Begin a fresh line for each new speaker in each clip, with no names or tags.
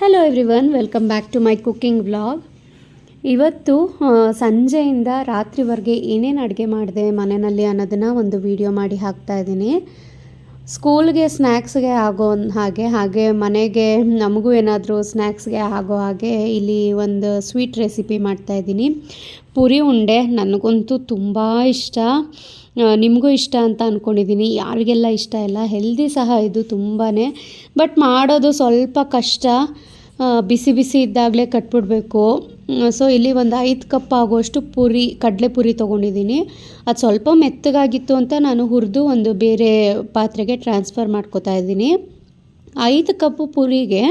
Hello everyone welcome back to my cooking vlog ಇವತ್ತು ಸಂಜೆಯಿಂದ ರಾತ್ರಿವರೆಗೆ ಏನೇನು ಅಡುಗೆ ಮಾಡಿದೆ ಮನೆಯಲ್ಲಿ ಅನ್ನೋದನ್ನು ಒಂದು ವಿಡಿಯೋ ಮಾಡಿ ಹಾಕ್ತಾ ಇದ್ದೀನಿ. ಸ್ಕೂಲ್ಗೆ ಸ್ನ್ಯಾಕ್ಸ್ಗೆ ಆಗೋ ಹಾಗೆ ಹಾಗೆ ಮನೆಗೆ ನಮಗೂ ಏನಾದರೂ ಸ್ನ್ಯಾಕ್ಸ್ಗೆ ಆಗೋ ಹಾಗೆ ಇಲ್ಲಿ ಒಂದು ಸ್ವೀಟ್ ರೆಸಿಪಿ ಮಾಡ್ತಾ ಇದ್ದೀನಿ. ಪುರಿ ಉಂಡೆ ನನಗಂತೂ ತುಂಬ ಇಷ್ಟ. ನಿಮಗೂ ಇಷ್ಟ ಅಂತ ಅಂದ್ಕೊಂಡಿದ್ದೀನಿ ಯಾರಿಗೆಲ್ಲ ಇಷ್ಟ ಇಲ್ಲ ಹೆಲ್ದಿ ಸಹ ಇದು ತುಂಬಾ ಬಟ್ ಮಾಡೋದು ಸ್ವಲ್ಪ ಕಷ್ಟ. ಬಿಸಿ ಬಿಸಿ ಇದ್ದಾಗಲೇ ಕಟ್ಬಿಡಬೇಕು. ಸೊ ಇಲ್ಲಿ ಒಂದು ಐದು ಕಪ್ ಆಗುವಷ್ಟು ಪುರಿ, ಕಡಲೆ ಪುರಿ ತೊಗೊಂಡಿದ್ದೀನಿ. ಅದು ಸ್ವಲ್ಪ ಮೆತ್ತಗಾಗಿತ್ತು ಅಂತ ನಾನು ಹುರಿದು ಒಂದು ಬೇರೆ ಪಾತ್ರೆಗೆ ಟ್ರಾನ್ಸ್ಫರ್ ಮಾಡ್ಕೋತಾ ಇದ್ದೀನಿ. ಐದು ಕಪ್ಪು ಪುರಿಗೆ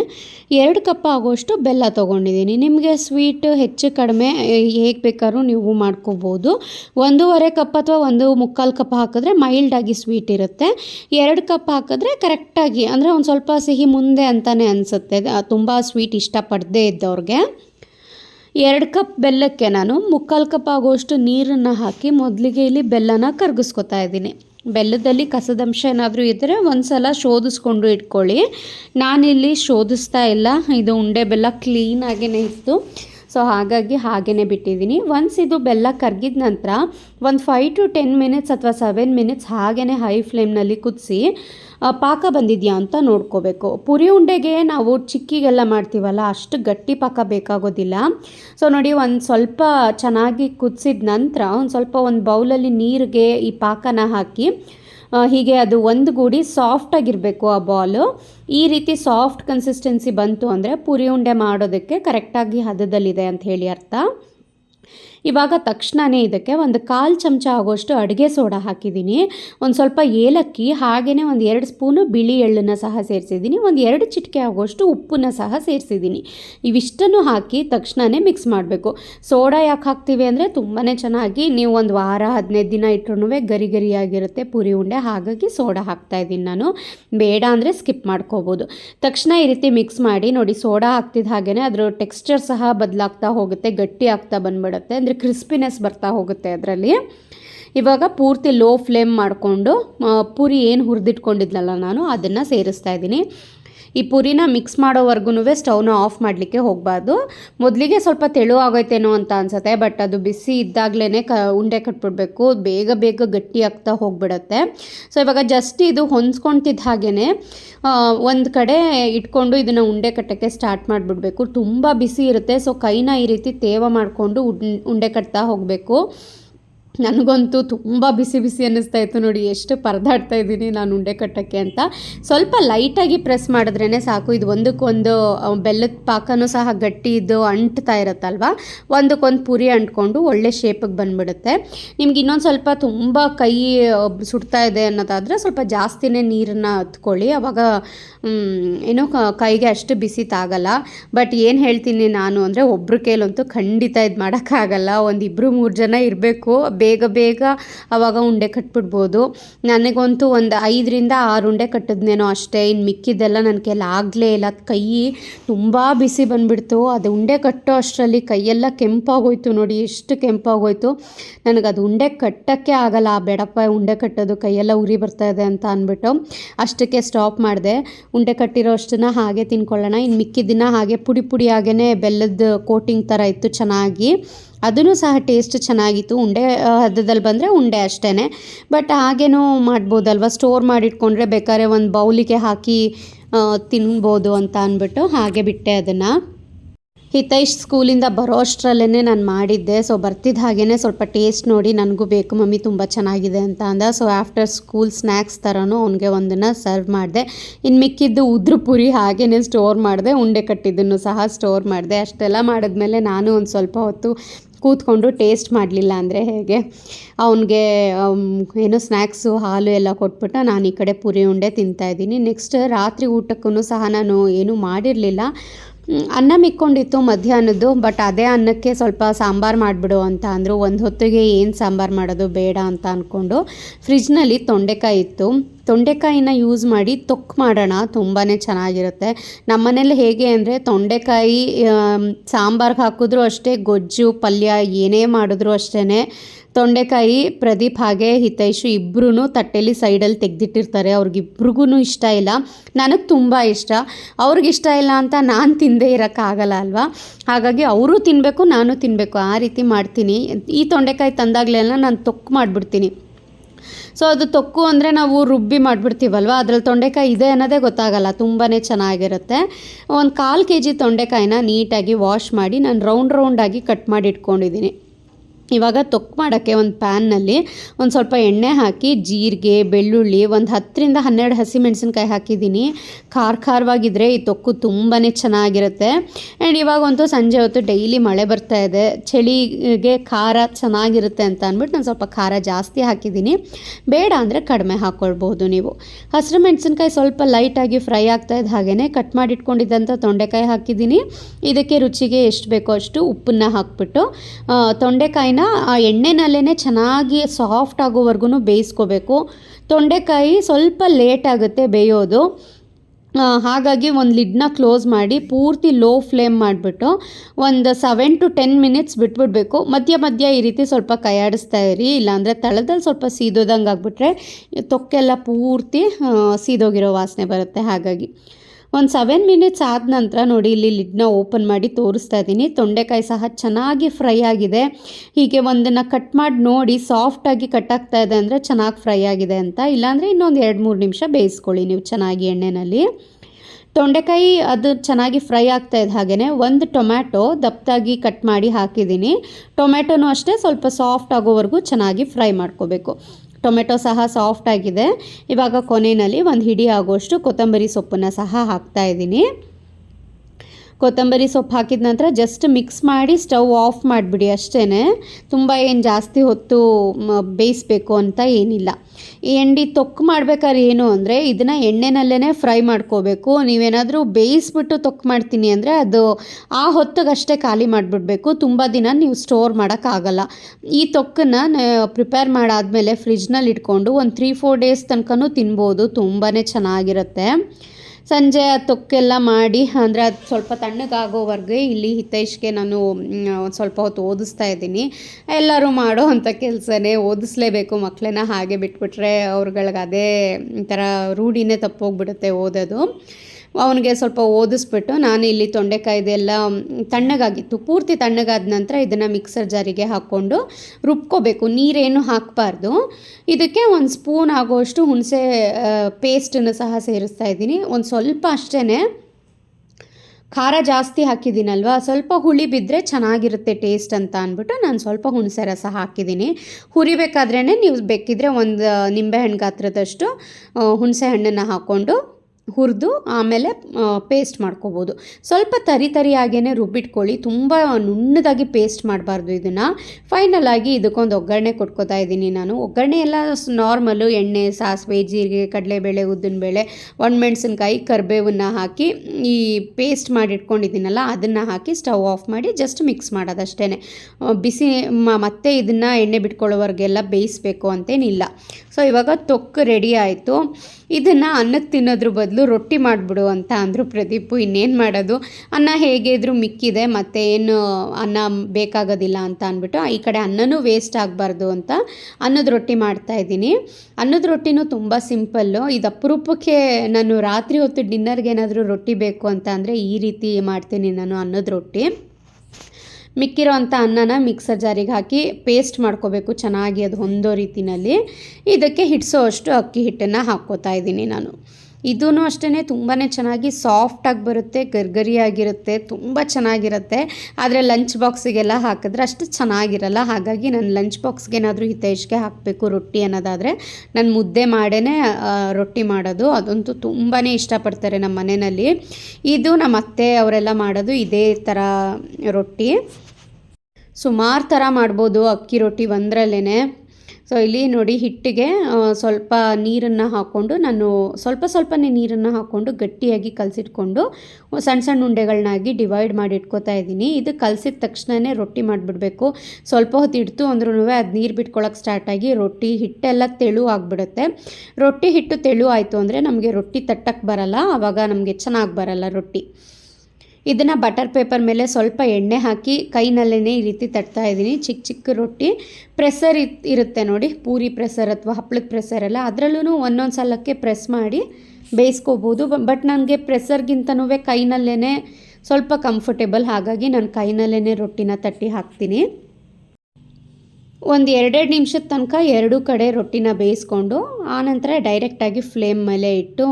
ಎರಡು ಕಪ್ ಆಗೋಷ್ಟು ಬೆಲ್ಲ ತೊಗೊಂಡಿದ್ದೀನಿ. ನಿಮಗೆ ಸ್ವೀಟ್ ಹೆಚ್ಚು ಕಡಿಮೆ ಹೇಗೆ ಬೇಕಾದ್ರೂ ನೀವು ಮಾಡ್ಕೋಬೋದು. ಒಂದೂವರೆ ಕಪ್ ಅಥವಾ ಒಂದು ಮುಕ್ಕಾಲು ಕಪ್ ಹಾಕಿದ್ರೆ ಮೈಲ್ಡಾಗಿ ಸ್ವೀಟ್ ಇರುತ್ತೆ. ಎರಡು ಕಪ್ ಹಾಕಿದ್ರೆ ಕರೆಕ್ಟಾಗಿ ಅಂದರೆ ಒಂದು ಸ್ವಲ್ಪ ಸಿಹಿ ಮುಂದೆ ಅಂತಲೇ ಅನಿಸುತ್ತೆ. ತುಂಬ ಸ್ವೀಟ್ ಇಷ್ಟಪಡದೇ ಇದ್ದವ್ರಿಗೆ. ಎರಡು ಕಪ್ ಬೆಲ್ಲಕ್ಕೆ ನಾನು ಮುಕ್ಕಾಲು ಕಪ್ ಆಗೋಷ್ಟು ನೀರನ್ನು ಹಾಕಿ ಮೊದಲಿಗೆ ಇಲ್ಲಿ ಬೆಲ್ಲನ ಕರಗಿಸ್ಕೊತಾ ಇದ್ದೀನಿ. ಬೆಲ್ಲದಲ್ಲಿ ಕಸದಂಶ ಏನಾದರೂ ಇದ್ದರೆ ಒಂದು ಸಲ ಶೋಧಿಸ್ಕೊಂಡು ಇಟ್ಕೊಳ್ಳಿ. ನಾನಿಲ್ಲಿ ಶೋಧಿಸ್ತಾ ಇಲ್ಲ. ಇದು ಉಂಡೆ ಬೆಲ್ಲ ಕ್ಲೀನಾಗೇ ಇತ್ತು ಸೊ ಹಾಗಾಗಿ ಹಾಗೇ ಬಿಟ್ಟಿದ್ದೀನಿ. ಒನ್ಸ್ ಇದು ಬೆಲ್ಲ ಕರಗಿದ ನಂತರ ಒಂದು ಫೈವ್ ಟು ಟೆನ್ ಮಿನಿಟ್ಸ್ ಅಥವಾ ಸೆವೆನ್ ಮಿನಿಟ್ಸ್ ಹಾಗೇ ಹೈ ಫ್ಲೇಮ್ನಲ್ಲಿ ಕುದಿಸಿ ಪಾಕ ಬಂದಿದೆಯಾ ಅಂತ ನೋಡ್ಕೋಬೇಕು. ಪುರಿ ಉಂಡೆಗೆ ನಾವು ಚಿಕ್ಕಿಗೆಲ್ಲ ಮಾಡ್ತೀವಲ್ಲ, ಅಷ್ಟು ಗಟ್ಟಿ ಪಾಕ ಬೇಕಾಗೋದಿಲ್ಲ. ಸೊ ನೋಡಿ ಒಂದು ಸ್ವಲ್ಪ ಚೆನ್ನಾಗಿ ಕುದಿಸಿದ ನಂತರ ಒಂದು ಸ್ವಲ್ಪ ಒಂದು ಬೌಲಲ್ಲಿ ನೀರಿಗೆ ಈ ಪಾಕನ ಹಾಕಿ ಹೀಗೆ ಅದು ಒಂದು ಗೂಡಿ ಸಾಫ್ಟಾಗಿರಬೇಕು ಆ ಬಾಲು ಈ ರೀತಿ ಸಾಫ್ಟ್ ಕನ್ಸಿಸ್ಟೆನ್ಸಿ ಬಂತು ಅಂದರೆ ಪುರಿ ಉಂಡೆ ಮಾಡೋದಕ್ಕೆ ಕರೆಕ್ಟಾಗಿ ಹದದಲ್ಲಿದೆ ಅಂತ ಹೇಳಿ ಅರ್ಥ. ಇವಾಗ ತಕ್ಷಣವೇ ಇದಕ್ಕೆ ಒಂದು ಕಾಲು ಚಮಚ ಆಗೋಷ್ಟು ಅಡುಗೆ ಸೋಡಾ ಹಾಕಿದ್ದೀನಿ. ಒಂದು ಸ್ವಲ್ಪ ಏಲಕ್ಕಿ ಹಾಗೆಯೇ ಒಂದು ಎರಡು ಸ್ಪೂನು ಬಿಳಿ ಎಳ್ಳನ್ನು ಸಹ ಸೇರಿಸಿದ್ದೀನಿ. ಒಂದು ಎರಡು ಚಿಟಿಕೆ ಆಗೋಷ್ಟು ಉಪ್ಪನ್ನ ಸಹ ಸೇರಿಸಿದ್ದೀನಿ. ಇವಿಷ್ಟನ್ನು ಹಾಕಿ ತಕ್ಷಣವೇ ಮಿಕ್ಸ್ ಮಾಡಬೇಕು. ಸೋಡಾ ಯಾಕೆ ಹಾಕ್ತೀವಿ ಅಂದರೆ ತುಂಬಾ ಚೆನ್ನಾಗಿ ನೀವು ಒಂದು ವಾರ, ಹದಿನೈದು ದಿನ ಇಟ್ರೂ ಗರಿ ಗರಿಯಾಗಿರುತ್ತೆ ಪುರಿ ಉಂಡೆ. ಹಾಗಾಗಿ ಸೋಡಾ ಹಾಕ್ತಾ ಇದ್ದೀನಿ ನಾನು. ಬೇಡ ಅಂದರೆ ಸ್ಕಿಪ್ ಮಾಡ್ಕೋಬೋದು. ತಕ್ಷಣ ಈ ರೀತಿ ಮಿಕ್ಸ್ ಮಾಡಿ ನೋಡಿ, ಸೋಡಾ ಹಾಕ್ತಿದ್ದ ಹಾಗೆಯೇ ಅದರ ಟೆಕ್ಸ್ಚರ್ ಸಹ ಬದಲಾಗ್ತಾ ಹೋಗುತ್ತೆ, ಗಟ್ಟಿ ಆಗ್ತಾ ಬಂದ್ಬಿಡುತ್ತೆ. ಅಂದರೆ ಕ್ರಿಸ್ಪಿನೆಸ್ ಬರ್ತಾ ಹೋಗುತ್ತೆ ಅದರಲ್ಲಿ. ಇವಾಗ ಪೂರ್ತಿ ಲೋ ಫ್ಲೇಮ್ ಮಾಡಿಕೊಂಡು ಪೂರಿ ಏನು ಹುರಿದಿಟ್ಕೊಂಡಿದ್ನಲ್ಲ ನಾನು, ಅದನ್ನು ಸೇರಿಸ್ತಾ ಇದ್ದೀನಿ. ಈ ಪುರಿನ ಮಿಕ್ಸ್ ಮಾಡೋವರೆಗೂ ಸ್ಟವ್ನ ಆಫ್ ಮಾಡಲಿಕ್ಕೆ ಹೋಗಬಾರ್ದು. ಮೊದಲಿಗೆ ಸ್ವಲ್ಪ ತೆಳು ಆಗೋಯ್ತೇನೋ ಅಂತ ಅನ್ಸುತ್ತೆ ಬಟ್ ಅದು ಬಿಸಿ ಇದ್ದಾಗಲೇ ಕ, ಉಂಡೆ ಕಟ್ಬಿಡ್ಬೇಕು. ಬೇಗ ಬೇಗ ಗಟ್ಟಿ ಆಗ್ತಾ ಹೋಗ್ಬಿಡುತ್ತೆ. ಸೊ ಇವಾಗ ಜಸ್ಟ್ ಇದು ಹೊಂದ್ಕೊಂತಿದ್ದ ಹಾಗೇ ಒಂದು ಕಡೆ ಇಟ್ಕೊಂಡು ಇದನ್ನು ಉಂಡೆ ಕಟ್ಟೋಕ್ಕೆ ಸ್ಟಾರ್ಟ್ ಮಾಡಿಬಿಡ್ಬೇಕು. ತುಂಬ ಬಿಸಿ ಇರುತ್ತೆ ಸೊ ಕೈನ ಈ ರೀತಿ ತೇವ ಮಾಡಿಕೊಂಡು ಉಂಡೆ ಕಟ್ತಾ ಹೋಗಬೇಕು. ನನಗಂತೂ ತುಂಬ ಬಿಸಿ ಬಿಸಿ ಅನ್ನಿಸ್ತಾ ಇತ್ತು ನೋಡಿ ಎಷ್ಟು ಪರದಾಡ್ತಾ ಇದ್ದೀನಿ ನಾನು ಉಂಡೆ ಕಟ್ಟೋಕ್ಕೆ ಅಂತ. ಸ್ವಲ್ಪ ಲೈಟಾಗಿ ಪ್ರೆಸ್ ಮಾಡಿದ್ರೇ ಸಾಕು. ಇದು ಒಂದಕ್ಕೊಂದು ಬೆಲ್ಲದ ಪಾಕನೂ ಸಹ ಗಟ್ಟಿ ಇದ್ದು ಅಂಟ್ತಾ ಇರುತ್ತಲ್ವ? ಒಂದಕ್ಕೊಂದು ಪುರಿ ಅಂಟ್ಕೊಂಡು ಒಳ್ಳೆ ಶೇಪಿಗೆ ಬಂದ್ಬಿಡುತ್ತೆ. ನಿಮ್ಗೆ ಇನ್ನೊಂದು ಸ್ವಲ್ಪ ತುಂಬ ಕೈ ಸುಡ್ತಾ ಇದೆ ಅನ್ನೋದಾದರೆ ಸ್ವಲ್ಪ ಜಾಸ್ತಿನೇ ನೀರನ್ನ ಹತ್ಕೊಳ್ಳಿ. ಅವಾಗ ಮ್, ಏನೋ ಕೈಗೆ ಅಷ್ಟು ಬಿಸಿ ತಾಗಲ್ಲ. ಬಟ್ ಏನು ಹೇಳ್ತೀನಿ ನಾನು ಅಂದರೆ ಒಬ್ಬರು ಕೈಲಂತೂ ಖಂಡಿತ ಇದು ಮಾಡೋಕ್ಕಾಗಲ್ಲ. ಒಂದು ಇಬ್ಬರು ಮೂರು ಜನ ಇರಬೇಕು. ಬೇಗ ಬೇಗ ಅವಾಗ ಉಂಡೆ ಕಟ್ಬಿಡ್ಬೋದು. ನನಗಂತೂ ಒಂದು ಐದರಿಂದ ಆರು ಉಂಡೆ ಕಟ್ಟಿದ್ನೇನೋ ಅಷ್ಟೇ ಇನ್ನು ಮಿಕ್ಕಿದ್ದೆಲ್ಲ ನನ್ನ ಕೈಯಲ್ಲಿ ಆಗಲೇ ಇಲ್ಲ. ಕೈ ತುಂಬ ಬಿಸಿ ಬಂದುಬಿಡ್ತು. ಅದು ಉಂಡೆ ಕಟ್ಟೋ ಅಷ್ಟರಲ್ಲಿ ಕೈಯೆಲ್ಲ ಕೆಂಪಾಗೋಯ್ತು ನೋಡಿ, ಎಷ್ಟು ಕೆಂಪಾಗೋಯ್ತು. ನನಗೆ ಅದು ಉಂಡೆ ಕಟ್ಟೋಕ್ಕೆ ಆಗಲ್ಲ ಬೇಡಪ್ಪ, ಉಂಡೆ ಕಟ್ಟೋದು ಕೈಯೆಲ್ಲ ಉರಿ ಬರ್ತಾ ಇದೆ ಅಂತ ಅಂದ್ಬಿಟ್ಟು ಅಷ್ಟಕ್ಕೆ ಸ್ಟಾಪ್ ಮಾಡಿದೆ. ಉಂಡೆ ಕಟ್ಟಿರೋ ಅಷ್ಟನ್ನ ಹಾಗೆ ತಿನ್ಕೊಳ್ಳೋಣ. ಇನ್ನು ಮಿಕ್ಕಿದ್ದಿನ ಹಾಗೆ ಪುಡಿ ಪುಡಿಯಾಗೇ ಬೆಲ್ಲದ ಕೋಟಿಂಗ್ ಥರ ಇತ್ತು ಚೆನ್ನಾಗಿ. ಅದೂ ಸಹ ಟೇಸ್ಟ್ ಚೆನ್ನಾಗಿತ್ತು. ಉಂಡೆ ಹದ್ದದಲ್ಲಿ ಹದದಲ್ಲಿ ಬಂದರೆ ಉಂಡೆ ಅಷ್ಟೇ ಬಟ್ ಹಾಗೇನೂ ಮಾಡ್ಬೋದಲ್ವ? ಸ್ಟೋರ್ ಮಾಡಿಟ್ಕೊಂಡ್ರೆ ಬೇಕಾದ್ರೆ ಒಂದು ಬೌಲಿಗೆ ಹಾಕಿ ತಿನ್ಬೋದು ಅಂತ ಅಂದ್ಬಿಟ್ಟು ಹಾಗೆ ಬಿಟ್ಟೆ ಅದನ್ನು. ಹಿತೈಶ್ ಸ್ಕೂಲಿಂದ ಬರೋ ಅಷ್ಟರಲ್ಲೇ ನಾನು ಮಾಡಿದ್ದೆ. ಸೊ ಬರ್ತಿದ್ದ ಹಾಗೇ ಸ್ವಲ್ಪ ಟೇಸ್ಟ್ ನೋಡಿ ನನಗೂ ಬೇಕು, ಮಮ್ಮಿ ತುಂಬ ಚೆನ್ನಾಗಿದೆ ಅಂತ ಅಂದ. ಸೊ ಆಫ್ಟರ್ ಸ್ಕೂಲ್ ಸ್ನ್ಯಾಕ್ಸ್ ಥರನೂ ಅವನಿಗೆ ಒಂದನ್ನು ಸರ್ವ್ ಮಾಡಿದೆ. ಇನ್ನು ಮಿಕ್ಕಿದ್ದು ಉದ್ರು ಪುರಿ ಹಾಗೇ ಸ್ಟೋರ್ ಮಾಡಿದೆ. ಉಂಡೆ ಕಟ್ಟಿದ್ದನ್ನು ಸಹ ಸ್ಟೋರ್ ಮಾಡಿದೆ. ಅಷ್ಟೆಲ್ಲ ಮಾಡಿದ್ಮೇಲೆ ನಾನು ಒಂದು ಸ್ವಲ್ಪ ಹೊತ್ತು ಕೂತ್ಕೊಂಡು ಟೇಸ್ಟ್ ಮಾಡಲಿಲ್ಲ ಅಂದರೆ ಹೇಗೆ? ಅವನಿಗೆ ಏನು ಸ್ನ್ಯಾಕ್ಸು ಹಾಲು ಎಲ್ಲ ಕೊಟ್ಬಿಟ್ಟು ನಾನು ಈ ಕಡೆ ಪುರಿ ಉಂಡೆ ತಿಂತಾಯಿದ್ದೀನಿ ನೆಕ್ಸ್ಟ್ ರಾತ್ರಿ ಊಟಕ್ಕೂ ಸಹ ನಾನು ಏನೂ ಮಾಡಿರಲಿಲ್ಲ. ಅನ್ನ ಮಿಕ್ಕೊಂಡಿತ್ತು ಮಧ್ಯಾಹ್ನದ್ದು ಬಟ್ ಅದೇ ಅನ್ನಕ್ಕೆ ಸ್ವಲ್ಪ ಸಾಂಬಾರು ಮಾಡಿಬಿಡು ಅಂತ ಅಂದರು. ಒಂದು ಹೊತ್ತಿಗೆ ಏನು ಸಾಂಬಾರು ಮಾಡೋದು ಬೇಡ ಅಂತ ಅಂದ್ಕೊಂಡು ಫ್ರಿಜ್ನಲ್ಲಿ ತೊಂಡೆಕಾಯಿ ಇತ್ತು. ತೊಂಡೆಕಾಯಿನ ಯೂಸ್ ಮಾಡಿ ತೊಕ್ ಮಾಡೋಣ ತುಂಬಾ ಚೆನ್ನಾಗಿರುತ್ತೆ. ನಮ್ಮನೇಲಿ ಹೇಗೆ ಅಂದರೆ ತೊಂಡೆಕಾಯಿ ಸಾಂಬಾರ್ಗೆ ಹಾಕಿದ್ರು ಅಷ್ಟೇ, ಗೊಜ್ಜು, ಪಲ್ಯ ಏನೇ ಮಾಡಿದ್ರು ಅಷ್ಟೇ ತೊಂಡೆಕಾಯಿ, ಪ್ರದೀಪ್ ಹಾಗೆ ಹಿತೈಷು ಇಬ್ಬರೂ ತಟ್ಟೆಲಿ ಸೈಡಲ್ಲಿ ತೆಗೆದಿಟ್ಟಿರ್ತಾರೆ. ಅವ್ರಿಗಿಬ್ರಿಗೂ ಇಷ್ಟ ಇಲ್ಲ. ನನಗೆ ತುಂಬ ಇಷ್ಟ. ಅವ್ರಿಗಿಷ್ಟ ಇಲ್ಲ ಅಂತ ನಾನು ತಿಂದೇ ಇರೋಕ್ಕಾಗಲ್ಲ ಅಲ್ವಾ? ಹಾಗಾಗಿ ಅವರು ತಿನ್ನಬೇಕು ನಾನು ತಿನ್ನಬೇಕು ಆ ರೀತಿ ಮಾಡ್ತೀನಿ. ಈ ತೊಂಡೆಕಾಯಿ ತಂದಾಗಲೆಲ್ಲ ನಾನು ತೊಕ್ಕು ಮಾಡಿಬಿಡ್ತೀನಿ. ಸೊ ಅದು ತೊಕ್ಕು ಅಂದರೆ ನಾವು ರುಬ್ಬಿ ಮಾಡಿಬಿಡ್ತೀವಲ್ವ? ಅದ್ರಲ್ಲಿ ತೊಂಡೆಕಾಯಿ ಇದೆ ಅನ್ನೋದೇ ಗೊತ್ತಾಗಲ್ಲ. ತುಂಬಾ ಚೆನ್ನಾಗಿರುತ್ತೆ. ಒಂದು ಕಾಲು ಕೆ ಜಿ ತೊಂಡೆಕಾಯಿನ ನೀಟಾಗಿ ವಾಶ್ ಮಾಡಿ, ನಾನು ರೌಂಡ್ ರೌಂಡಾಗಿ ಕಟ್ ಮಾಡಿ ಇಟ್ಕೊಂಡಿದ್ದೀನಿ. ಇವಾಗ ತೊಕ್ ಮಾಡೋಕ್ಕೆ ಒಂದು ಪ್ಯಾನ್ನಲ್ಲಿ ಒಂದು ಸ್ವಲ್ಪ ಎಣ್ಣೆ ಹಾಕಿ ಜೀರಿಗೆ ಬೆಳ್ಳುಳ್ಳಿ ಒಂದು ಹತ್ತರಿಂದ ಹನ್ನೆರಡು ಹಸಿಮೆಣಸಿನ್ಕಾಯಿ ಹಾಕಿದ್ದೀನಿ. ಖಾರ ಖಾರವಾಗಿದ್ದರೆ ಈ ತೊಕ್ಕು ತುಂಬಾ ಚೆನ್ನಾಗಿರುತ್ತೆ. ಆ್ಯಂಡ್ ಇವಾಗಂತೂ ಸಂಜೆ ಹೊತ್ತು ಡೈಲಿ ಮಳೆ ಬರ್ತಾ ಇದೆ. ಚಳಿಗೆ ಖಾರ ಚೆನ್ನಾಗಿರುತ್ತೆ ಅಂತ ಅಂದ್ಬಿಟ್ಟು ನಾನು ಸ್ವಲ್ಪ ಖಾರ ಜಾಸ್ತಿ ಹಾಕಿದ್ದೀನಿ. ಬೇಡ ಅಂದರೆ ಕಡಿಮೆ ಹಾಕ್ಕೊಳ್ಬೋದು ನೀವು. ಹಸಿರು ಮೆಣಸಿನ್ಕಾಯಿ ಸ್ವಲ್ಪ ಲೈಟಾಗಿ ಫ್ರೈ ಆಗ್ತಾ ಇದ್ದ ಹಾಗೆಯೇ ಕಟ್ ಮಾಡಿಟ್ಕೊಂಡಿದ್ದಂಥ ತೊಂಡೆಕಾಯಿ ಹಾಕಿದ್ದೀನಿ. ಇದಕ್ಕೆ ರುಚಿಗೆ ಎಷ್ಟು ಬೇಕೋ ಅಷ್ಟು ಉಪ್ಪನ್ನ ಹಾಕ್ಬಿಟ್ಟು ಆ, ಆ ಎಣ್ಣೆನಲ್ಲೇ ಚೆನ್ನಾಗಿ ಸಾಫ್ಟ್ ಆಗೋವರೆಗೂ ಬೇಯಿಸ್ಕೋಬೇಕು. ತೊಂಡೆಕಾಯಿ ಸ್ವಲ್ಪ ಲೇಟ್ ಆಗುತ್ತೆ ಬೇಯೋದು. ಹಾಗಾಗಿ ಒಂದು ಲಿಡ್ನ ಕ್ಲೋಸ್ ಮಾಡಿ ಪೂರ್ತಿ ಲೋ ಫ್ಲೇಮ್ ಮಾಡಿಬಿಟ್ಟು ಒಂದು ಸೆವೆನ್ ಟು ಟೆನ್ ಮಿನಿಟ್ಸ್ ಬಿಟ್ಬಿಡ್ಬೇಕು. ಮಧ್ಯ ಮಧ್ಯ ಈ ರೀತಿ ಸ್ವಲ್ಪ ಕೈಯಾಡಿಸ್ತಾ ಇರಿ. ಇಲ್ಲಾಂದರೆ ತಳದಲ್ಲಿ ಸ್ವಲ್ಪ ಸೀದೋದಂಗೆ ಆಗಿಬಿಟ್ರೆ ತೊಕ್ಕೆಲ್ಲ ಪೂರ್ತಿ ಸೀದೋಗಿರೋ ವಾಸನೆ ಬರುತ್ತೆ ಹಾಗಾಗಿ. ಒಂದು ಸೆವೆನ್ ಮಿನಿಟ್ಸ್ ಆದ ನಂತರ ನೋಡಿ ಇಲ್ಲಿ ಲಿಡ್ನ ಓಪನ್ ಮಾಡಿ ತೋರಿಸ್ತಾ ಇದ್ದೀನಿ. ತೊಂಡೆಕಾಯಿ ಸಹ ಚೆನ್ನಾಗಿ ಫ್ರೈ ಆಗಿದೆ. ಹೀಗೆ ಒಂದನ್ನು ಕಟ್ ಮಾಡಿ ನೋಡಿ ಸಾಫ್ಟಾಗಿ ಕಟ್ ಆಗ್ತಾ ಇದೆ ಅಂದರೆ ಚೆನ್ನಾಗಿ ಫ್ರೈ ಆಗಿದೆ ಅಂತ. ಇಲ್ಲಾಂದರೆ ಇನ್ನೊಂದು ಎರಡು ಮೂರು ನಿಮಿಷ ಬೇಯಿಸ್ಕೊಳ್ಳಿ ನೀವು ಚೆನ್ನಾಗಿ ಎಣ್ಣೆಯಲ್ಲಿ ತೊಂಡೆಕಾಯಿ ಅದು ಚೆನ್ನಾಗಿ ಫ್ರೈ ಆಗ್ತಾ ಇದ್ದ ಹಾಗೆಯೇ ಒಂದು ಟೊಮ್ಯಾಟೊ ದಪ್ಪದಾಗಿ ಕಟ್ ಮಾಡಿ ಹಾಕಿದ್ದೀನಿ. ಟೊಮ್ಯಾಟೊನೂ ಅಷ್ಟೇ ಸ್ವಲ್ಪ ಸಾಫ್ಟ್ ಆಗೋವರೆಗೂ ಚೆನ್ನಾಗಿ ಫ್ರೈ ಮಾಡ್ಕೋಬೇಕು. ಟೊಮೆಟೊ ಸಹ ಸಾಫ್ಟ್ ಆಗಿದೆ. ಇವಾಗ ಕೊನೆಯಲ್ಲಿ ಒಂದು ಹಿಡಿ ಆಗೋಷ್ಟು ಕೊತ್ತಂಬರಿ ಸೊಪ್ಪನ್ನು ಸಹ ಹಾಕ್ತಾ ಇದ್ದೀನಿ. ಕೊತ್ತಂಬರಿ ಸೊಪ್ಪು ಹಾಕಿದ ನಂತರ ಜಸ್ಟ್ ಮಿಕ್ಸ್ ಮಾಡಿ ಸ್ಟವ್ ಆಫ್ ಮಾಡಿಬಿಡಿ ಅಷ್ಟೇ ತುಂಬ ಏನು ಜಾಸ್ತಿ ಹೊತ್ತು ಬೇಯಿಸಬೇಕು ಅಂತ ಏನಿಲ್ಲ. ಈ ಎಂಡಿ ತೊಕ್ಕು ಮಾಡ್ಬೇಕಾದ್ರೆ ಏನು ಅಂದರೆ ಇದನ್ನು ಎಣ್ಣೆನಲ್ಲೇ ಫ್ರೈ ಮಾಡ್ಕೋಬೇಕು. ನೀವೇನಾದರೂ ಬೇಯಿಸ್ಬಿಟ್ಟು ತೊಕ್ಕು ಮಾಡ್ತೀನಿ ಅಂದರೆ ಅದು ಆ ಹೊತ್ತಿಗಷ್ಟೇ ಖಾಲಿ ಮಾಡಿಬಿಡ್ಬೇಕು. ತುಂಬ ದಿನ ನೀವು ಸ್ಟೋರ್ ಮಾಡೋಕ್ಕಾಗಲ್ಲ. ಈ ತೊಕ್ಕನ್ನು ಪ್ರಿಪೇರ್ ಮಾಡಾದಮೇಲೆ ಫ್ರಿಜ್ನಲ್ಲಿ ಇಟ್ಕೊಂಡು ಒಂದು ತ್ರೀ ಫೋರ್ ಡೇಸ್ ತನಕನೂ ತಿನ್ಬೋದು. ತುಂಬಾ ಚೆನ್ನಾಗಿರುತ್ತೆ. ಸಂಜೆ ಆ ತೊಕ್ಕೆಲ್ಲ ಮಾಡಿ, ಅಂದರೆ ಅದು ಸ್ವಲ್ಪ ತಣ್ಣಗಾಗೋವರೆಗೆ ಇಲ್ಲಿ ಹಿತೈಷ್ಗೆ ನಾನು ಸ್ವಲ್ಪ ಹೊತ್ತು ಓದಿಸ್ತಾ ಇದ್ದೀನಿ. ಎಲ್ಲರೂ ಮಾಡೋ ಅಂಥ ಕೆಲಸನೇ ಓದಿಸ್ಲೇಬೇಕು ಮಕ್ಕಳನ್ನ ಹಾಗೆ ಬಿಟ್ಬಿಟ್ರೆ ಅವ್ರುಗಳಿಗೆ ಅದೇ ಥರ ರೂಢಿನೇ ತಪ್ಪೋಗ್ಬಿಡುತ್ತೆ ಓದೋದು. ಅವನಿಗೆ ಸ್ವಲ್ಪ ಓದಿಸ್ಬಿಟ್ಟು ನಾನು ಇಲ್ಲಿ ತೊಂಡೆಕಾಯ್ದೆಲ್ಲ ತಣ್ಣಗಾಗಿತ್ತು. ಪೂರ್ತಿ ತಣ್ಣಗಾದ ನಂತರ ಇದನ್ನು ಮಿಕ್ಸರ್ ಜಾರಿಗೆ ಹಾಕ್ಕೊಂಡು ರುಬ್ಕೋಬೇಕು. ನೀರೇನು ಹಾಕಬಾರ್ದು. ಇದಕ್ಕೆ ಒಂದು ಸ್ಪೂನ್ ಆಗೋಷ್ಟು ಹುಣಸೆ ಪೇಸ್ಟನ್ನು ಸಹ ಸೇರಿಸ್ತಾ ಇದ್ದೀನಿ. ಒಂದು ಸ್ವಲ್ಪ ಅಷ್ಟೇ ಖಾರ ಜಾಸ್ತಿ ಹಾಕಿದ್ದೀನಲ್ವಾ? ಸ್ವಲ್ಪ ಹುಳಿ ಬಿದ್ದರೆ ಚೆನ್ನಾಗಿರುತ್ತೆ ಟೇಸ್ಟ್ ಅಂತ ಅಂದ್ಬಿಟ್ಟು ನಾನು ಸ್ವಲ್ಪ ಹುಣಸೆ ರಸ ಹಾಕಿದ್ದೀನಿ. ಹುರಿಬೇಕಾದ್ರೇ ನೀವು ಬೇಕಿದ್ರೆ ಒಂದು ನಿಂಬೆಹಣ್ಣು ಗಾತ್ರದಷ್ಟು ಹುಣಸೆ ಹಣ್ಣನ್ನು ಹಾಕ್ಕೊಂಡು ಹುರಿದು ಆಮೇಲೆ ಪೇಸ್ಟ್ ಮಾಡ್ಕೋಬೋದು. ಸ್ವಲ್ಪ ತರಿ ತರಿಯಾಗೇ ರುಬ್ಬಿಟ್ಕೊಳ್ಳಿ. ತುಂಬ ನುಣ್ಣದಾಗಿ ಪೇಸ್ಟ್ ಮಾಡಬಾರ್ದು ಇದನ್ನು. ಫೈನಲ್ ಆಗಿ ಇದಕ್ಕೊಂದು ಒಗ್ಗರಣೆ ಕೊಟ್ಕೋತಾ ಇದ್ದೀನಿ ನಾನು. ಒಗ್ಗರಣೆ ಎಲ್ಲ ನಾರ್ಮಲು ಎಣ್ಣೆ, ಸಾಸಿವೆ, ಜೀರಿಗೆ, ಕಡಲೆಬೇಳೆ, ಉದ್ದಿನಬೇಳೆ, ಒಣಮೆಣಸಿನ್ಕಾಯಿ, ಕರಿಬೇವನ್ನ ಹಾಕಿ, ಈ ಪೇಸ್ಟ್ ಮಾಡಿಟ್ಕೊಂಡಿದ್ದೀನಲ್ಲ, ಅದನ್ನು ಹಾಕಿ ಸ್ಟವ್ ಆಫ್ ಮಾಡಿ ಜಸ್ಟ್ ಮಿಕ್ಸ್ ಮಾಡೋದಷ್ಟೇ ಬಿಸಿ ಮತ್ತೆ ಇದನ್ನು ಎಣ್ಣೆ ಬಿಟ್ಕೊಳ್ಳೋವರೆಗೆಲ್ಲ ಬೇಯಿಸಬೇಕು ಅಂತೇನಿಲ್ಲ. ಸೊ ಇವಾಗ ತೊಕ್ಕು ರೆಡಿ ಆಯಿತು. ಇದನ್ನು ಅನ್ನಕ್ಕೆ ತಿನ್ನೋದ್ರ ಬದಲು ರೊಟ್ಟಿ ಮಾಡಿಬಿಡು ಅಂತ ಅಂದರು ಪ್ರದೀಪು, ಇನ್ನೇನು ಮಾಡೋದು? ಅನ್ನ ಹೇಗೆ ಮಿಕ್ಕಿದೆ, ಮತ್ತು ಏನು ಅನ್ನ ಬೇಕಾಗೋದಿಲ್ಲ ಅಂತ ಅಂದ್ಬಿಟ್ಟು ಈ ಕಡೆ ಅನ್ನನೂ ವೇಸ್ಟ್ ಆಗಬಾರ್ದು ಅಂತ ಅನ್ನದ ರೊಟ್ಟಿ ಮಾಡ್ತಾ ಇದ್ದೀನಿ. ಅನ್ನದ ರೊಟ್ಟಿನೂ ತುಂಬ ಸಿಂಪಲ್ಲು ಇದು ಅಪರೂಪಕ್ಕೆ ನಾನು ರಾತ್ರಿ ಹೊತ್ತು ಡಿನ್ನರ್ಗೆ ಏನಾದರೂ ರೊಟ್ಟಿ ಬೇಕು ಅಂತ ಅಂದರೆ ಈ ರೀತಿ ಮಾಡ್ತೀನಿ ನಾನು ಅನ್ನದ ರೊಟ್ಟಿ. ಮಿಕ್ಕಿರೋ ಅಂಥ ಅನ್ನನ ಮಿಕ್ಸರ್ ಜಾರಿಗೆ ಹಾಕಿ ಪೇಸ್ಟ್ ಮಾಡ್ಕೋಬೇಕು ಚೆನ್ನಾಗಿ ಅದು ಹೊಂದೋ ರೀತಿನಲ್ಲಿ ಇದಕ್ಕೆ ಹಿಡಿಸೋ ಅಷ್ಟು ಅಕ್ಕಿ ಹಿಟ್ಟನ್ನು ಹಾಕ್ಕೋತಾ ಇದ್ದೀನಿ ನಾನು. ಇದೂ ಅಷ್ಟೇ ತುಂಬಾ ಚೆನ್ನಾಗಿ ಸಾಫ್ಟಾಗಿ ಬರುತ್ತೆ, ಗರ್ಗರಿಯಾಗಿರುತ್ತೆ, ತುಂಬ ಚೆನ್ನಾಗಿರುತ್ತೆ. ಆದರೆ ಲಂಚ್ ಬಾಕ್ಸಿಗೆಲ್ಲ ಹಾಕಿದ್ರೆ ಅಷ್ಟು ಚೆನ್ನಾಗಿರಲ್ಲ. ಹಾಗಾಗಿ ನಾನು ಲಂಚ್ ಬಾಕ್ಸ್ಗೆ ಏನಾದರೂ ಹಿತೈಷ್ಗೆ ಹಾಕಬೇಕು ರೊಟ್ಟಿ ಅನ್ನೋದಾದರೆ ನಾನು ಮುದ್ದೆ ಮಾಡೇ ರೊಟ್ಟಿ ಮಾಡೋದು. ಅದಂತೂ ತುಂಬಾ ಇಷ್ಟಪಡ್ತಾರೆ ನಮ್ಮ ಮನೆಯಲ್ಲಿ ಇದು ನಮ್ಮ ಅತ್ತೆ ಅವರೆಲ್ಲ ಮಾಡೋದು ಇದೇ ಥರ ರೊಟ್ಟಿ. ಸುಮಾರು ಥರ ಮಾಡ್ಬೋದು ಅಕ್ಕಿ ರೊಟ್ಟಿ ಒಂದರಲ್ಲೇ ಸೊ ಇಲ್ಲಿ ನೋಡಿ ಹಿಟ್ಟಿಗೆ ಸ್ವಲ್ಪ ನೀರನ್ನು ಹಾಕ್ಕೊಂಡು ನಾನು ಸ್ವಲ್ಪ ಸ್ವಲ್ಪನೇ ನೀರನ್ನು ಹಾಕ್ಕೊಂಡು ಗಟ್ಟಿಯಾಗಿ ಕಲಸಿಟ್ಕೊಂಡು ಸಣ್ಣ ಸಣ್ಣ ಉಂಡೆಗಳನ್ನಾಗಿ ಡಿವೈಡ್ ಮಾಡಿ ಇಟ್ಕೋತಾ ಇದ್ದೀನಿ. ಇದು ಕಲಸಿದ ತಕ್ಷಣವೇ ರೊಟ್ಟಿ ಮಾಡಿಬಿಡ್ಬೇಕು. ಸ್ವಲ್ಪ ಹೊತ್ತು ಇಡ್ತು ಅಂದ್ರೂ ಅದು ನೀರು ಬಿಟ್ಕೊಳ್ಳೋಕೆ ಸ್ಟಾರ್ಟ್ ಆಗಿ ರೊಟ್ಟಿ, ಹಿಟ್ಟೆಲ್ಲ ತೆಳು ಆಗಿಬಿಡುತ್ತೆ. ರೊಟ್ಟಿ ಹಿಟ್ಟು ತೆಳು ಆಯಿತು ಅಂದರೆ ನಮಗೆ ರೊಟ್ಟಿ ತಟ್ಟಕ್ಕೆ ಬರಲ್ಲ ಆವಾಗ ನಮಗೆ ಚೆನ್ನಾಗಿ ಬರಲ್ಲ ರೊಟ್ಟಿ. ಇದನ್ನು ಬಟರ್ ಪೇಪರ್ ಮೇಲೆ ಸ್ವಲ್ಪ ಎಣ್ಣೆ ಹಾಕಿ ಕೈನಲ್ಲೇ ಈ ರೀತಿ ತಟ್ತಾ ಇದ್ದೀನಿ. ಚಿಕ್ಕ ಚಿಕ್ಕ ರೊಟ್ಟಿ. ಪ್ರೆಸರ್ ಇರುತ್ತೆ ನೋಡಿ, ಪೂರಿ ಪ್ರೆಸರ್ ಅಥವಾ ಹಪ್ಪಳದ ಪ್ರೆಸರ್ ಎಲ್ಲ. ಅದರಲ್ಲೂ ಒಂದೊಂದು ಸಲಕ್ಕೆ ಪ್ರೆಸ್ ಮಾಡಿ ಬೇಯಿಸ್ಕೋಬೋದು. ಬಟ್ ನನಗೆ ಪ್ರೆಸರ್ಗಿಂತನೂ ಕೈನಲ್ಲೇ ಸ್ವಲ್ಪ ಕಂಫರ್ಟೇಬಲ್ ಹಾಗಾಗಿ ನಾನು ಕೈನಲ್ಲೇ ರೊಟ್ಟಿನ ತಟ್ಟಿ ಹಾಕ್ತೀನಿ. ಒಂದು ಎರಡೆರಡು ನಿಮಿಷದ ತನಕ ಎರಡೂ ಕಡೆ ರೊಟ್ಟಿನ ಬೇಯಿಸ್ಕೊಂಡು ಆನಂತರ ಡೈರೆಕ್ಟಾಗಿ ಫ್ಲೇಮ್ ಮೇಲೆ ಇಟ್ಟು,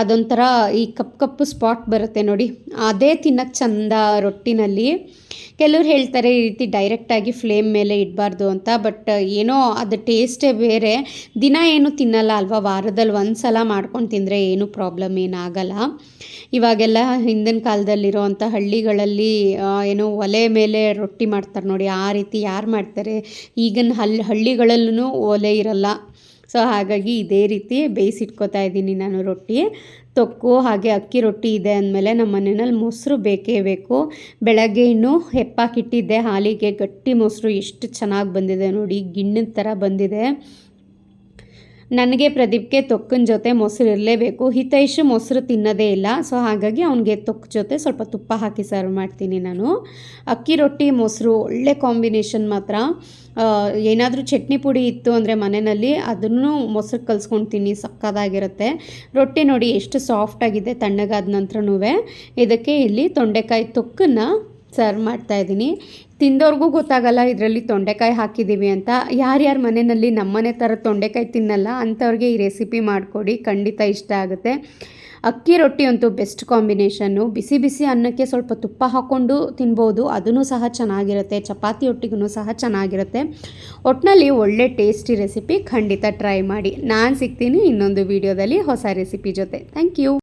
ಅದೊಂಥರ ಈ ಕಪ್ ಕಪ್ಪು ಸ್ಪಾಟ್ ಬರುತ್ತೆ ನೋಡಿ. ಅದೇ ತಿನ್ನಕ್ಕೆ ಚಂದ ರೊಟ್ಟಿನಲ್ಲಿ. ಕೆಲವ್ರು ಹೇಳ್ತಾರೆ ಈ ರೀತಿ ಡೈರೆಕ್ಟಾಗಿ ಫ್ಲೇಮ್ ಮೇಲೆ ಇಡಬಾರ್ದು ಅಂತ ಬಟ್ ಏನೋ ಅದು ಟೇಸ್ಟೇ ಬೇರೆ. ದಿನ ಏನು ತಿನ್ನಲ್ಲ ಅಲ್ವಾ? ವಾರದಲ್ಲಿ ಒಂದು ಸಲ ಮಾಡ್ಕೊಂಡು ತಿಂದರೆ ಏನು ಪ್ರಾಬ್ಲಮ್ ಏನಾಗಲ್ಲ ಇವಾಗೆಲ್ಲ ಹಿಂದಿನ ಕಾಲದಲ್ಲಿರೋವಂಥ ಹಳ್ಳಿಗಳಲ್ಲಿ ಏನೋ ಒಲೆ ಮೇಲೆ ರೊಟ್ಟಿ ಮಾಡ್ತಾರೆ ನೋಡಿ, ಆ ರೀತಿ ಯಾರು ಮಾಡ್ತಾರೆ? ಈಗಿನ ಹಳ್ಳಿ ಹಳ್ಳಿಗಳಲ್ಲೂ ಒಲೆ ಇರಲ್ಲ. ಸೊ ಹಾಗಾಗಿ ಇದೇ ರೀತಿ ಬೇಯಿಸಿಟ್ಕೋತಾ ಇದ್ದೀನಿ ನಾನು ರೊಟ್ಟಿ. ತೊಕ್ಕು, ಹಾಗೆ ಅಕ್ಕಿ ರೊಟ್ಟಿ ಇದೆ ಅಂದಮೇಲೆ ನಮ್ಮ ಮನೆಯಲ್ಲಿ ಮೊಸರು ಬೇಕೇ ಬೇಕು. ಬೆಳಗ್ಗೆ ಇನ್ನೂ ಹೆಪ್ಪಾಕಿಟ್ಟಿದ್ದೆ, ಹಾಲಿಗೆ ಗಟ್ಟಿ ಮೊಸರು. ಎಷ್ಟು ಚೆನ್ನಾಗಿ ಬಂದಿದೆ ನೋಡಿ ಗಿಣ್ಣದ ಥರ ಬಂದಿದೆ. ನನಗೆ ಪ್ರದೀಪ್ಗೆ ತೊಕ್ಕಿನ ಜೊತೆ ಮೊಸರು ಇರಲೇಬೇಕು. ಹಿತೈಷು ಮೊಸರು ತಿನ್ನೋದೇ ಇಲ್ಲ. ಸೊ ಹಾಗಾಗಿ ಅವನಿಗೆ ತೊಕ್ಕ ಜೊತೆ ಸ್ವಲ್ಪ ತುಪ್ಪ ಹಾಕಿ ಸರ್ವ್ ಮಾಡ್ತೀನಿ ನಾನು. ಅಕ್ಕಿ ರೊಟ್ಟಿ, ಮೊಸರು ಒಳ್ಳೆ ಕಾಂಬಿನೇಷನ್ ಮಾತ್ರ. ಏನಾದರೂ ಚಟ್ನಿ ಪುಡಿ ಇತ್ತು ಅಂದರೆ ಮನೆಯಲ್ಲಿ ಅದನ್ನು ಮೊಸರು ತಿನ್ನಿ, ಸಕ್ಕದಾಗಿರುತ್ತೆ. ರೊಟ್ಟಿ ನೋಡಿ ಎಷ್ಟು ಸಾಫ್ಟಾಗಿದೆ ತಣ್ಣಗಾದ ನಂತರನೂ ಇದಕ್ಕೆ ಇಲ್ಲಿ ತೊಂಡೆಕಾಯಿ ತೊಕ್ಕನ್ನು ಸರ್ವ್ ಮಾಡ್ತಾ ಇದ್ದೀನಿ. ತಿಂದವ್ರಿಗೂ ಗೊತ್ತಾಗಲ್ಲ, ಇದರಲ್ಲಿ ತೊಂಡೆಕಾಯಿ ಹಾಕಿದ್ದೀವಿ ಅಂತ. ಯಾರ್ಯಾರ ಮನೆಯಲ್ಲಿ ನಮ್ಮನೆ ಥರ ತೊಂಡೆಕಾಯಿ ತಿನ್ನಲ್ಲ, ಅಂಥವ್ರಿಗೆ ಈ ರೆಸಿಪಿ ಮಾಡಿಕೊಡಿ, ಖಂಡಿತ ಇಷ್ಟ ಆಗುತ್ತೆ. ಅಕ್ಕಿ ರೊಟ್ಟಿ ಅಂತೂ ಬೆಸ್ಟ್ ಕಾಂಬಿನೇಷನ್ನು. ಬಿಸಿ ಬಿಸಿ ಅನ್ನಕ್ಕೆ ಸ್ವಲ್ಪ ತುಪ್ಪ ಹಾಕ್ಕೊಂಡು ತಿನ್ಬೋದು ಅದೂ ಸಹ ಚೆನ್ನಾಗಿರುತ್ತೆ. ಚಪಾತಿ ಒಟ್ಟಿಗೂ ಸಹ ಚೆನ್ನಾಗಿರುತ್ತೆ. ಒಟ್ಟಿನಲ್ಲಿ ಒಳ್ಳೆ ಟೇಸ್ಟಿ ರೆಸಿಪಿ ಖಂಡಿತ ಟ್ರೈ ಮಾಡಿ. ನಾನು ಸಿಗ್ತೀನಿ ಇನ್ನೊಂದು ವಿಡಿಯೋದಲ್ಲಿ ಹೊಸ ರೆಸಿಪಿ ಜೊತೆ. Thank you.